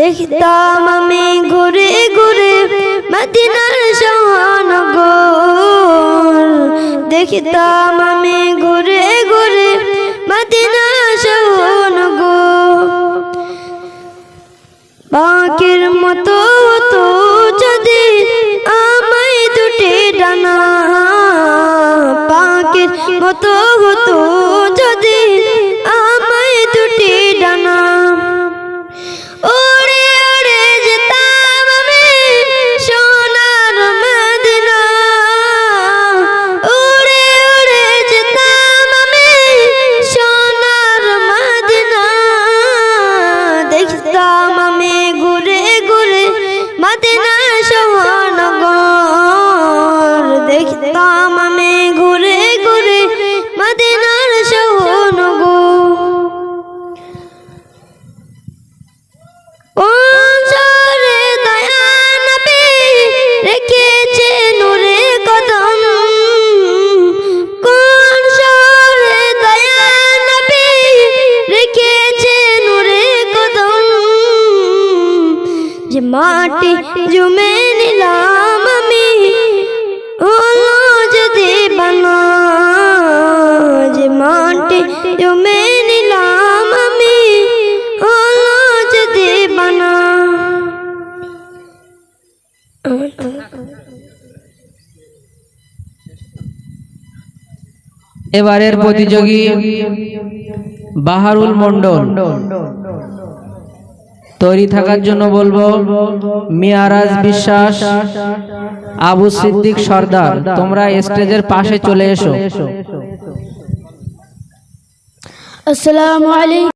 দেখতাম আমি ঘুরে ঘুরে মদিনার সোহানগর দেখতাম আমি ঘুরে ঘুরে মদিনার সোহানগর বাঁকের মতো হতো যদি আমায় দুটি ডানা, পাখির মতো হতো যদি মাটি জুমে নিলাম আমি। হলো যদি বানা মাটি জুমে নিলাম আমি। যদি বানা। এবারের প্রতিযোগী বাহারুল মন্ডল তৈরি থাকার জন্য বলব মিয়ারাজ বিশ্বাস আবু সিদ্দিক সর্দার তোমরা স্টেজের পাশে চলে এসো। আসসালামু আলাইকুম।